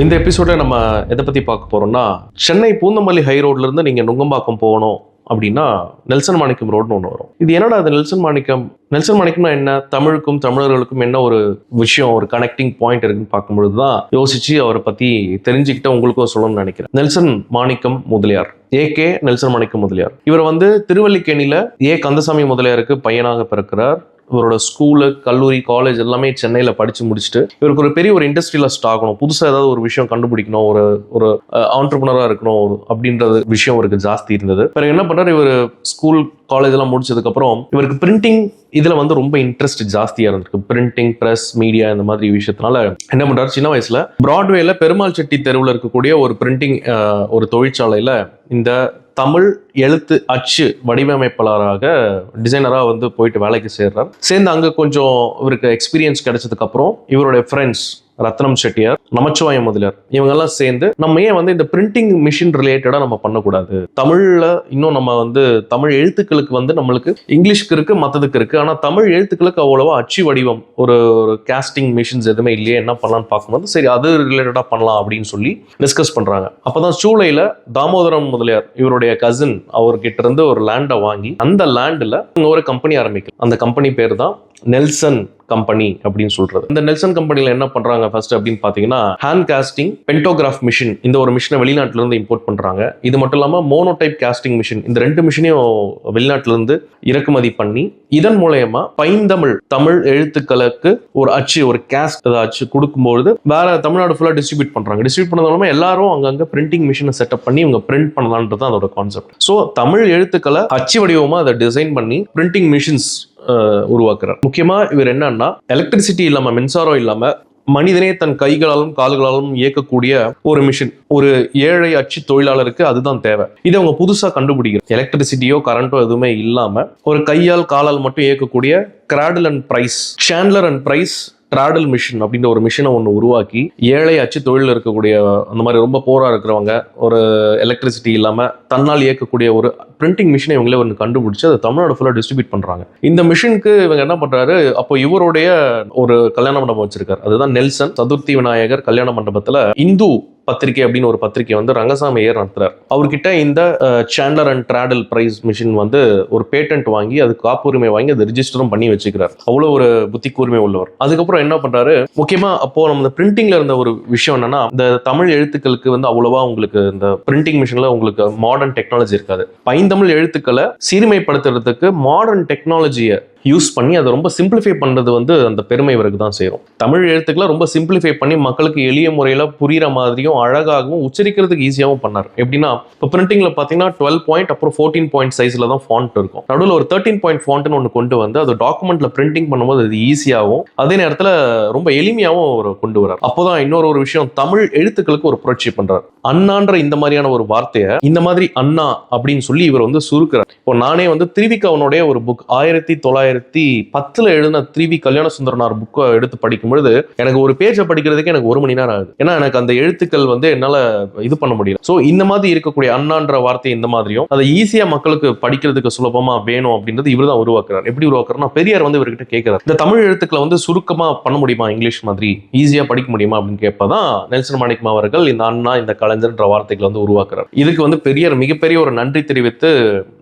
இந்த எபிசோட நம்ம எதை பத்தி பார்க்க போறோம்னா சென்னை பூந்தமல்லி ஹை ரோட்ல இருந்து நீங்க நுங்கம்பாக்கம் போகணும் அப்படின்னா நெல்சன் மாணிக்கம் ரோடுன்னு ஒன்று வரும். இது என்னடா அது நெல்சன் மாணிக்கம்? நெல்சன் மாணிக்கம்னா என்ன? தமிழுக்கும் தமிழர்களுக்கும் என்ன ஒரு விஷயம் ஒரு கனெக்டிங் பாயிண்ட் இருக்குன்னு பார்க்கும்பொழுது தான் யோசிச்சு அவரை பத்தி தெரிஞ்சுக்கிட்ட உங்களுக்கும் சொல்லணும்னு நினைக்கிறேன். Nelson Manickam Mudaliar. A K Nelson Manickam Mudaliar. இவர் வந்து திருவல்லிக்கேணியில ஏ கந்தசாமி முதலியாருக்கு பையனாக பிறக்கிறார். இவரோட ஸ்கூலு கல்லூரி காலேஜ் எல்லாமே சென்னையில் படித்து முடிச்சுட்டு இவருக்கு ஒரு பெரிய ஒரு இண்டஸ்ட்ரியில் ஆகணும். புதுசாக ஏதாவது ஒரு விஷயம் கண்டுபிடிக்கணும் ஒரு ஒரு ஆண்டர்பனராக இருக்கணும் ஒரு அப்படின்றது விஷயம் இவருக்கு ஜாஸ்தி இருந்தது. பிறகு என்ன பண்ணார்? இவர் ஸ்கூல் காலேஜெல்லாம் முடிச்சதுக்கப்புறம் இவருக்கு பிரிண்டிங் இதில் வந்து ரொம்ப இன்ட்ரெஸ்ட் ஜாஸ்தியாக இருந்திருக்கு. பிரிண்டிங் ப்ரெஸ் மீடியா இந்த மாதிரி விஷயத்தினால என்ன பண்ணுறாரு சின்ன வயசில் ப்ராட்வேயில் பெருமாள் செட்டி தெருவில் இருக்கக்கூடிய ஒரு பிரிண்டிங் ஒரு தொழிற்சாலையில் இந்த தமிழ் எழுத்து அச்சு வடிவமைப்பாளராக டிசைனராக வந்து போயிட்டு வேலைக்கு சேர்றார். சேர்ந்து அங்கே கொஞ்சம் இவருக்கு எக்ஸ்பீரியன்ஸ் கிடைச்சதுக்கப்புறம் இவருடைய ஃப்ரெண்ட்ஸ் ரத்னம் செட்டியார் நமச்சிவாயம் முதலியார். இவங்கெல்லாம் சேர்ந்து நம்ம ஏன் வந்து இந்த பிரிண்டிங் மிஷின் ரிலேட்டடாக நம்ம பண்ணக்கூடாது? தமிழில் இன்னும் நம்ம வந்து தமிழ் எழுத்துக்களுக்கு வந்து நம்மளுக்கு இங்கிலீஷ்க்கு இருக்குது மற்றதுக்கு இருக்குது ஆனால் தமிழ் எழுத்துக்களுக்கு அவ்வளோவா அச்சு வடிவம் ஒரு ஒரு கேஸ்டிங் மிஷின்ஸ் எதுவுமே இல்லையே என்ன பண்ணலாம்னு பார்க்கும்போது சரி அது ரிலேட்டடாக பண்ணலாம் அப்படின்னு சொல்லி டிஸ்கஸ் பண்ணுறாங்க அப்பதான் சூளையில் தாமோதரம் முதலியார் இவருடைய கசின் அவர்கிட்ட இருந்து ஒரு லேண்டை வாங்கி அந்த லேண்டில் ஒரு கம்பெனி ஆரம்பிக்கும். அந்த கம்பெனி பேர் தான் நெல்சன் கம்பெனி அப்படின்னு சொல்றது. இந்த நெல்சன் கம்பெனியில் என்ன பண்றாங்க ஃபர்ஸ்ட் அப்படின்னு பாத்தீங்கன்னா ஹேண்ட் காஸ்டிங் பென்டோகிராஃப் மிஷின் இந்த ஒரு மிஷினை வெளிநாட்டுல இருந்து இம்போர்ட் பண்றாங்க. இது மட்டும் இல்லாம மோனோடைப் காஸ்டிங் மிஷின் இந்த ரெண்டு மிஷினையும் வெளிநாட்டுல இருந்து இறக்குமதி பண்ணி இதன் மூலயமா பைந்தமிழ் தமிழ் எழுத்துக்களுக்கு ஒரு அச்சு ஒரு கேஸ்ட் அச்சு கொடுக்கும்போது வேற தமிழ்நாடு ஃபுல்லா டிஸ்ட்ரிபியூட் பண்றாங்க. டிஸ்ட்ரிபியூட் பண்ணது மூலமா எல்லாரும் அங்கங்க பிரிண்டிங் மிஷினை செட்டப் பண்ணி இவங்க பிரிண்ட் பண்ணலான்றது அதோட கான்செப்ட் ஸோ தமிழ் எழுத்துக்களை அச்சு வடிவமா அதை டிசைன் பண்ணி பிரிண்டிங் மிஷின்ஸ் உருவாக்குறார். முக்கியமா இவர் என்னன்னா எலக்ட்ரிசிட்டி இல்லாம மின்சாரம் இல்லாம மனிதனே தன் கைகளாலும் கால்களாலும் இயக்கக்கூடிய ஒரு மிஷின் ஒரு ஏழை அச்சு தொழிலாளருக்கு அதுதான் தேவை. இதை அவங்க புதுசா கண்டுபிடிக்கிறார் எலக்ட்ரிசிட்டியோ கரண்டோ எதுவுமே இல்லாம ஒரு கையால் காலால் மட்டும் இயக்கக்கூடிய cradle and Price Chandler and Price treadle machine அப்படின்ற ஒரு மிஷினை ஒன்று உருவாக்கி ஏழை அச்சு தொழிலில் இருக்கக்கூடிய அந்த மாதிரி ரொம்ப போராக இருக்கிறவங்க ஒரு எலக்ட்ரிசிட்டி இல்லாமல் தன்னால் இயக்கக்கூடிய ஒரு பிரிண்டிங் மிஷினை இவங்களே ஒன்று கண்டுபிடிச்சி அதை தமிழ்நாடு ஃபுல்லாக டிஸ்ட்ரிபியூட் பண்ணுறாங்க இந்த மிஷினுக்கு இவங்க என்ன பண்ணுறாரு அப்போ இவருடைய ஒரு கல்யாண மண்டபம் வச்சிருக்காரு. அதுதான் நெல்சன் சதுர்த்தி விநாயகர் கல்யாண மண்டபத்தில் இந்து பத்திரிகை அப்படின்னு ஒரு பத்திரிகை வந்து ரங்கசாமி ஐயர் நடத்துறாரு. அவர்கிட்ட இந்த Chandler and treadle Price machine வந்து ஒரு பேட்டன்ட் வாங்கி அது காப்புரிமை வாங்கி அதை ரிஜிஸ்டரும் பண்ணி வச்சுக்கிறார். அவ்வளோ ஒரு புத்தி கூர்மை உள்ளவர். அதுக்கப்புறம் என்ன பண்றாரு? முக்கியமா அப்போ நம்ம இந்த பிரிண்டிங்ல இருந்த ஒரு விஷயம் என்னன்னா இந்த தமிழ் எழுத்துக்களுக்கு வந்து அவ்வளவா உங்களுக்கு இந்த பிரிண்டிங் மிஷின்ல உங்களுக்கு மாடர்ன் டெக்னாலஜி இருக்காது. பைந்தமிழ் எழுத்துக்களை சீர்மைப்படுத்துறதுக்கு மாடர்ன் டெக்னாலஜியை யூஸ் பண்ணி அதை ரொம்ப சிம்பிளிஃபை பண்ணுறது வந்து அந்த பெருமை இவருக்கு தான் சேரும். தமிழ் எழுத்துக்களை ரொம்ப சிம்பிளிஃபை பண்ணி மக்களுக்கு எளிய முறையில் புரிகிற மாதிரியும் அழகாகவும் உச்சரிக்கிறதுக்கு ஈஸியாகவும் பண்ணார். எப்படின்னா இப்போ பிரிண்டிங்கில் பார்த்தீங்கன்னா டுவெல் பாயிண்ட் அப்புறம் ஃபோர்டீன் பாயிண்ட் சைஸில் தான் ஃபாண்ட் இருக்கும். நடுவில் ஒரு தேர்ட்டின் பாயிண்ட் ஃபாண்ட்னு ஒன்று கொண்டு வந்து அது டாக்குமெண்ட்ல பிரிண்டிங் பண்ணும்போது அது ஈஸியாகவும் அதே நேரத்தில் ரொம்ப எளிமையாகவும் அவர் கொண்டு வரார். அப்போதான் இன்னொரு ஒரு விஷயம் தமிழ் எழுத்துக்களுக்கு ஒரு புரட்சி பண்ணுறார் அண்ணான்ற இந்த மாதிரியான ஒரு வார்த்தையை இந்த மாதிரி அண்ணா அப்படின்னு சொல்லி இவர் வந்து சுருக்கிறார். இப்போ நானே வந்து திருவிக்கவனுடைய ஒரு புக் ஆயிரத்தி தொள்ளாயிரத்தி ரெண்டாயிரத்தி பத்துல எழுதின த்ரீவி கல்யாண சுந்தரனார் புக்கை எடுத்து படிக்கும் பொழுது எனக்கு ஒரு பேஜை படிக்கிறதுக்கு எனக்கு ஒரு மணி நேரம் ஆகுது. ஏன்னா எனக்கு அந்த எழுத்துக்கள் வந்து என்னால இது பண்ண முடியல. சோ இந்த மாதிரி இருக்கக்கூடிய அண்ணான்ற வார்த்தை இந்த மாதிரியும் அதை ஈஸியா மக்களுக்கு படிக்கிறதுக்கு சுலபமா வேணும் அப்படின்றது இவர் தான் உருவாக்குறாரு. எப்படி உருவாக்குறாருன்னா பெரியார் வந்து இவர்கிட்ட கேட்கிறார் இந்த தமிழ் எழுத்துக்களை வந்து சுருக்கமா பண்ண முடியுமா இங்கிலீஷ் மாதிரி? ஈஸியா படிக்க முடியுமா அப்படின்னு கேட்பதான் நெல்சன் மாணிக்கம் அவர்கள் இந்த அண்ணா இந்த கலைஞர்ன்ற வார்த்தைகளை வந்து உருவாக்குறார். இதுக்கு வந்து பெரியார் மிகப்பெரிய ஒரு நன்றி தெரிவித்து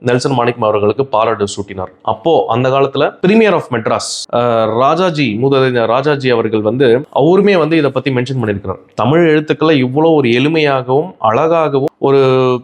நெல்சன் மாணிக்கம் அவர்களுக்கு பாராட்டு சூட்டினார். அப்போ அந்த காலத்துல பிரீமியர் ஆஃப் மெட்ராஸ் ராஜாஜி மூதறிஞர் ராஜாஜி அவர்கள் வந்து அவருமே வந்து இதை பத்தி மென்ஷன் பண்ணியிருக்கிறார். தமிழ் எழுத்துக்களை இவ்வளோ ஒரு எளிமையாகவும் அழகாகவும் ஒரு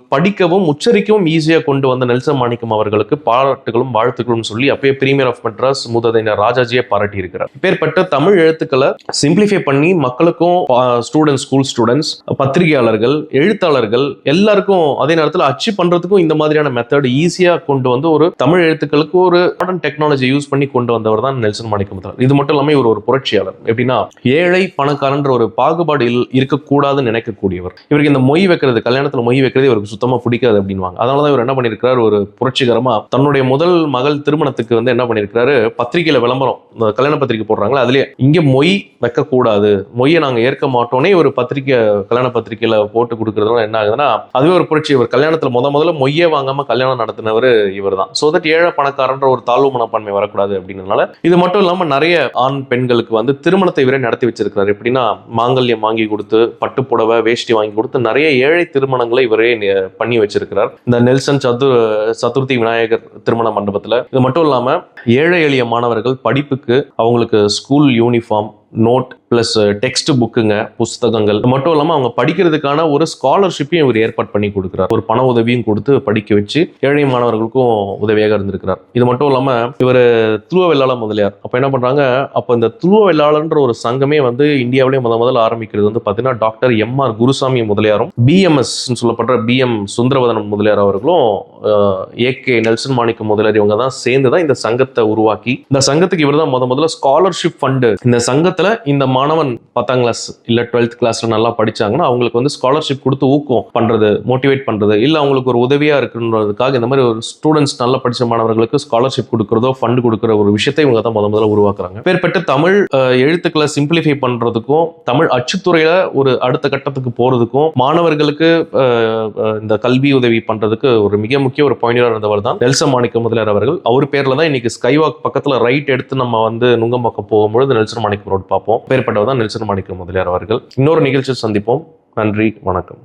படிக்கவும் உச்சரிக்கவும் ஈஸியாக கொண்டு வந்த நெல்சன் மாணிக்கம் அவர்களுக்கு பாராட்டுகளும் வாழ்த்துக்களும் சொல்லி அப்பயே பிரீமியர் ஆஃப் மெட்ராஸ் மூதறிஞர் ராஜாஜியை பாராட்டி இருக்கிறார் இப்பேற்பட்ட தமிழ் எழுத்துக்களை சிம்பிளிஃபை பண்ணி மக்களுக்கும் ஸ்டூடெண்ட்ஸ் ஸ்கூல் ஸ்டூடெண்ட்ஸ் பத்திரிகையாளர்கள் எழுத்தாளர்கள் எல்லாருக்கும் அதே நேரத்தில் அச்சு பண்றதுக்கும் இந்த மாதிரியான மெத்தட் ஈஸியாக கொண்டு வந்து ஒரு தமிழ் எழுத்துக்களுக்கு ஒரு மாடர்ன் டெக்னாலஜி யூஸ் பண்ணி கொண்டு வந்தவர் தான் நெல்சன் மாணிக்கம் இது மட்டும் இல்லாமல் இவர் ஒரு புரட்சியாளர். எப்படின்னா ஏழை பணக்காரன்ற ஒரு பாகுபாடு இருக்கக்கூடாதுன்னு நினைக்கக்கூடியவர். இவருக்கு இந்த மொய் வைக்கிறது கல்யாணத்தில் மொய் வைக்கிறது இவருக்கு சுத்தமாக பிடிக்காது அப்படின்வாங்க அதனால தான் இவர் என்ன பண்ணியிருக்கிறார்? ஒரு புரட்சிகரமாக தன்னுடைய முதல் மகள் திருமணத்துக்கு வந்து என்ன பண்ணியிருக்கிறாரு? பத்திரிகையில் விளம்பரம் கல்யாண பத்திரிகை போடுறாங்களா அதுலேயே இங்கே மொய் வைக்கக்கூடாது. மொய்யை நாங்கள் ஏற்க மாட்டோன்னே ஒரு பத்திரிக்கை கல்யாண பத்திரிக்கையில் போட்டு கொடுக்கறதுனால என்ன ஆகுதுன்னா அதுவே ஒரு புரட்சி. இவர் கல்யாணத்தில் முத முதல்ல மொய்யே வாங்காமல் கல்யாணம் நடத்தினவர் இவர் தான் ஸோ தட் ஏழை பணக்காரன்ற ஒரு தாழ்வு மனப்பான்மை வரக்கூடாது அப்படின்றதுனால இது மட்டும் இல்லாம நிறைய ஆண் பெண்களுக்கு வந்து திருமணத்தை இவரே நடத்தி வச்சிருக்கிறார். எப்படின்னா மாங்கல்யம் வாங்கி கொடுத்து பட்டு புடவை வேஷ்டி வாங்கி கொடுத்து நிறைய ஏழை திருமணங்களை இவரே பண்ணி வச்சிருக்கிறார். இந்த நெல்சன் சது சதுர்த்தி விநாயகர் திருமண மண்டபத்துல. இது மட்டும் இல்லாம ஏழை எளிய மாணவர்கள் படிப்புக்கு அவங்களுக்கு school uniform note plus text புக்குங்க புஸ்தகங்கள் மட்டும் இல்லாமல் அவங்க படிக்கிறதுக்கான ஒரு ஸ்காலர்ஷிப்பையும் இவர் ஏற்பாடு பண்ணி கொடுக்குறார். ஒரு பண உதவியும் கொடுத்து படிக்க வச்சு ஏழை மாணவர்களுக்கும் உதவியாக இருந்திருக்கிறார். இது மட்டும் இல்லாமல் இவர் துருவ முதலியார். அப்போ என்ன பண்ணுறாங்க அப்போ இந்த துருவ வெள்ளாளன்ற ஒரு சங்கமே வந்து இந்தியாவிலே முத முதல்ல ஆரம்பிக்கிறது வந்து பார்த்தீங்கன்னா டாக்டர் எம் ஆர் குருசாமி முதலியாரும் பிஎம்எஸ் சொல்லப்படுற பிஎம் சுந்தரவதனம் முதலியார் அவர்களும் ஏகே நெல்சன் மாணிக்கம் முதலியார் இவங்க தான் சேர்ந்து தான் இந்த சங்கத்தை உருவாக்கி இந்த சங்கத்துக்கு இவர் தான் முத முதல்ல ஸ்காலர்ஷிப் ஃபண்டு இந்த சங்கத்துல இந்த மாணவன் பத்தாம் கிளாஸ் இல்ல டுவெல்த் கிளாஸ்ல நல்லா படிச்சாங்கன்னா அவங்களுக்கு வந்து ஸ்காலர்ஷிப் கொடுத்து ஊக்கம் பண்றது மோட்டிவேட் பண்றது இல்ல அவங்களுக்கு ஒரு உதவியா இருக்குன்றதுக்காக இந்த மாதிரி ஒரு ஸ்டூடெண்ட்ஸ் நல்லா படிச்ச மாணவர்களுக்கு ஸ்காலர்ஷிப் கொடுக்கறதோ ஃபண்ட் கொடுக்குற ஒரு விஷயத்தை இவங்க தான் முத முதல்ல உருவாக்குறாங்க. பேர்பட்ட தமிழ் எழுத்துக்களை சிம்பிளிஃபை பண்றதுக்கும் தமிழ் அச்சுத்துறையில ஒரு அடுத்த கட்டத்துக்கு போறதுக்கும் மாணவர்களுக்கு இந்த கல்வி உதவி பண்றதுக்கு ஒரு மிக முக்கிய ஒரு பாயிண்டரா இருந்தவர் தான் நெல்சன் மாணிக்க முதலியார் அவர்கள். அவர் பேர்ல தான் இன்னைக்கு ஸ்கைவாக் பக்கத்தில் ரைட் எடுத்து நம்ம வந்து நுங்கம்பாக்கம் போகும்பொழுது நெல்சன் மாணிக்கம் ரோட் பார்ப்போம். பேர்பட்டவர் தான் நெல்சன் மாணிக்கம் முதலியார் அவர்கள். இன்னொரு நிகழ்ச்சியில் சந்திப்போம். நன்றி வணக்கம்.